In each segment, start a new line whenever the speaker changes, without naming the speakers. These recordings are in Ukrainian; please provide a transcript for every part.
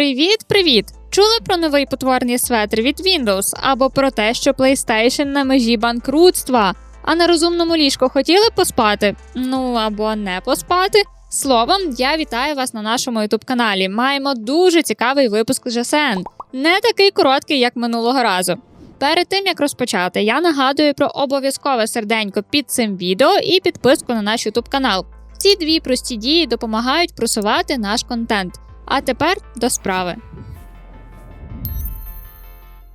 Привіт-привіт! Чули про новий потворний светр від Windows або про те, що PlayStation на межі банкрутства, а на розумному ліжку хотіли поспати? Ну або не поспати. Словом, я вітаю вас на нашому youtube каналі. Маємо дуже цікавий випуск GSN. Не такий короткий, як минулого разу. Перед тим як розпочати, я нагадую про обов'язкове серденько під цим відео і підписку на наш youtube канал. Ці дві прості дії допомагають просувати наш контент. А тепер до справи.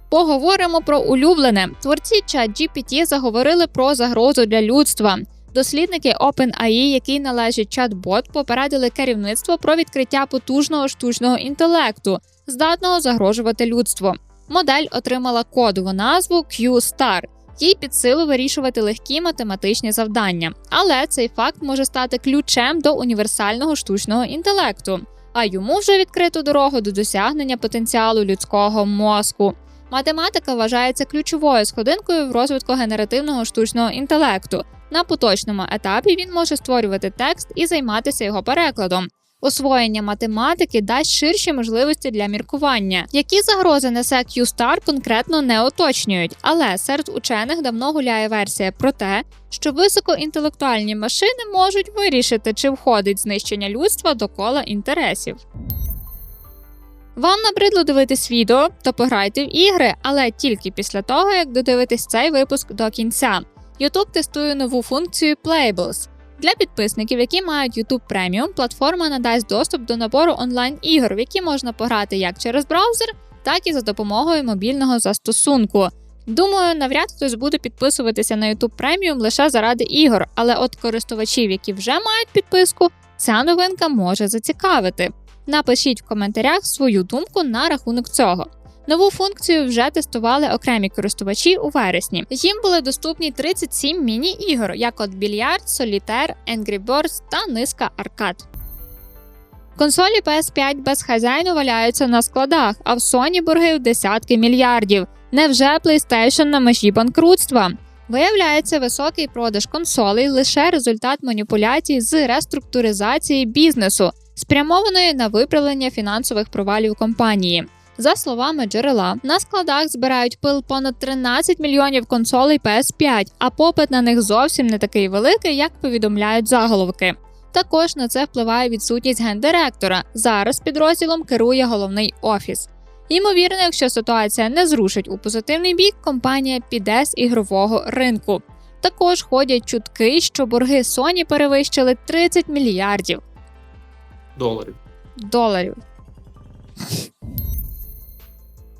Поговоримо про улюблене. Творці ChatGPT заговорили про загрозу для людства. Дослідники OpenAI, який належить чат-бот, попередили керівництво про відкриття потужного штучного інтелекту, здатного загрожувати людству. Модель отримала кодову назву Q-Star. Їй під силу вирішувати легкі математичні завдання, але цей факт може стати ключем до універсального штучного інтелекту, а йому вже відкриту дорогу до досягнення потенціалу людського мозку. Математика вважається ключовою сходинкою в розвитку генеративного штучного інтелекту. На поточному етапі він може створювати текст і займатися його перекладом. Освоєння математики дасть ширші можливості для міркування. Які загрози несе Q-Star конкретно не уточнюють, але серед учених давно гуляє версія про те, що високоінтелектуальні машини можуть вирішити, чи входить знищення людства до кола інтересів. Вам набридло дивитись відео, то пограйте в ігри, але тільки після того, як додивитесь цей випуск до кінця. YouTube тестує нову функцію Playables. Для підписників, які мають YouTube Premium, платформа надасть доступ до набору онлайн-ігор, в які можна пограти як через браузер, так і за допомогою мобільного застосунку. Думаю, навряд хтось буде підписуватися на YouTube Premium лише заради ігор, але от користувачів, які вже мають підписку, ця новинка може зацікавити. Напишіть в коментарях свою думку на рахунок цього. Нову функцію вже тестували окремі користувачі у вересні. Їм були доступні 37 міні-ігор, як от більярд, солітер, Angry Birds та низка аркад. Консолі PS5 без хазяїну валяються на складах, а в Sony борги в десятки мільярдів. Невже PlayStation на межі банкрутства? Виявляється, високий продаж консолей лише результат маніпуляцій з реструктуризації бізнесу, спрямованої на виправлення фінансових провалів компанії. За словами джерела, на складах збирають пил понад 13 мільйонів консолей PS5, а попит на них зовсім не такий великий, як повідомляють заголовки. Також на це впливає відсутність гендиректора. Зараз підрозділом керує головний офіс. Ймовірно, якщо ситуація не зрушить у позитивний бік, компанія піде з ігрового ринку. Також ходять чутки, що борги Sony перевищили 30 мільярдів
доларів.
доларів.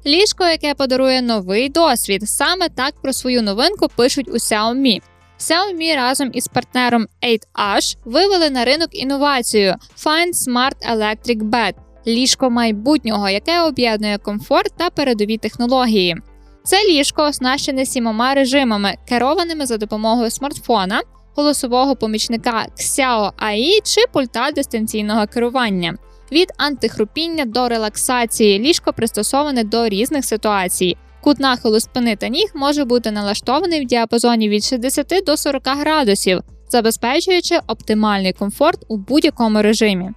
Ліжко, яке подарує новий досвід. Саме так про свою новинку пишуть у Xiaomi. Xiaomi разом із партнером 8H вивели на ринок інновацію Find Smart Electric Bed – ліжко майбутнього, яке об'єднує комфорт та передові технології. Це ліжко оснащене сімома режимами, керованими за допомогою смартфона, голосового помічника Xiao AI чи пульта дистанційного керування. Від антихрупіння до релаксації ліжко пристосоване до різних ситуацій. Кут нахилу спини та ніг може бути налаштований в діапазоні від 60 до 40 градусів, забезпечуючи оптимальний комфорт у будь-якому режимі.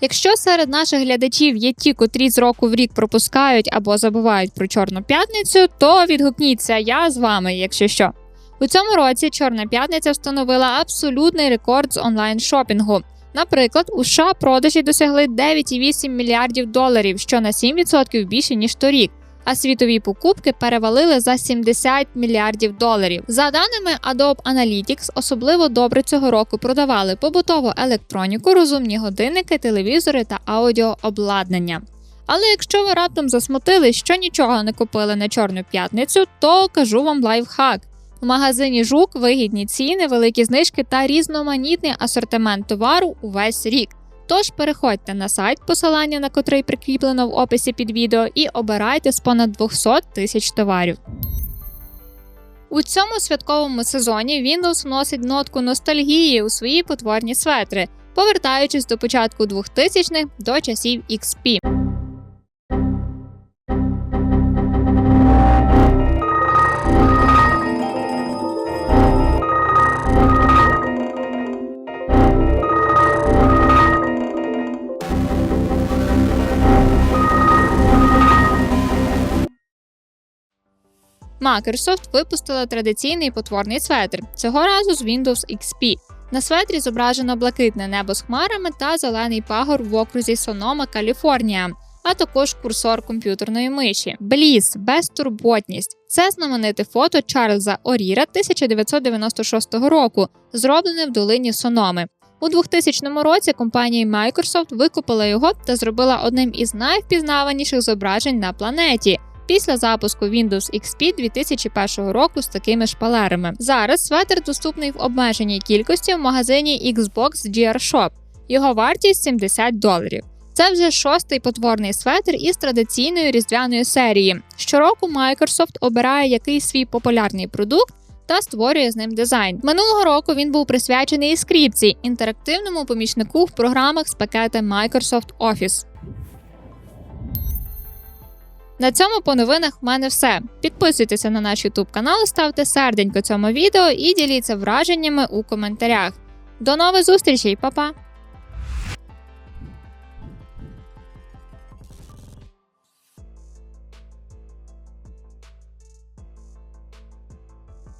Якщо серед наших глядачів є ті, котрі з року в рік пропускають або забувають про Чорну п'ятницю, то відгукніться я з вами, якщо що. У цьому році Чорна п'ятниця встановила абсолютний рекорд з онлайн шопінгу. Наприклад, у США продажі досягли 9,8 мільярдів доларів, що на 7% більше ніж торік. А світові покупки перевалили за 70 мільярдів доларів. За даними Adobe Analytics, особливо добре цього року продавали побутову електроніку, розумні годинники, телевізори та аудіообладнання. Але якщо ви раптом засмутили, що нічого не купили на чорну п'ятницю, то кажу вам лайфхак. В магазині Жук вигідні ціни, великі знижки та різноманітний асортимент товару увесь рік. Тож переходьте на сайт, посилання на котрий прикріплено в описі під відео, і обирайте з понад 200 тисяч товарів. У цьому святковому сезоні Windows вносить нотку ностальгії у свої потворні светри, повертаючись до початку 2000-х до часів XP. Microsoft випустила традиційний потворний светр, цього разу з Windows XP. На светрі зображено блакитне небо з хмарами та зелений пагор в окрузі Сонома, Каліфорнія, а також курсор комп'ютерної миші. Бліз, безтурботність. Це знамените фото Чарльза Оріра 1996 року, зроблене в долині Сономи. У 2000 році компанія Microsoft викупила його та зробила одним із найвпізнаваніших зображень на планеті. Після запуску Windows XP 2001 року з такими шпалерами. Зараз светр доступний в обмеженій кількості в магазині Xbox GR Shop. Його вартість 70 доларів. Це вже шостий потворний светр із традиційної різдвяної серії. Щороку Microsoft обирає якийсь свій популярний продукт та створює з ним дизайн. Минулого року він був присвячений скріпці інтерактивному помічнику в програмах з пакета Microsoft Office. На цьому по новинах в мене все. Підписуйтеся на наш YouTube канал, ставте серденько цьому відео і діліться враженнями у коментарях. До нових зустрічей, па-па!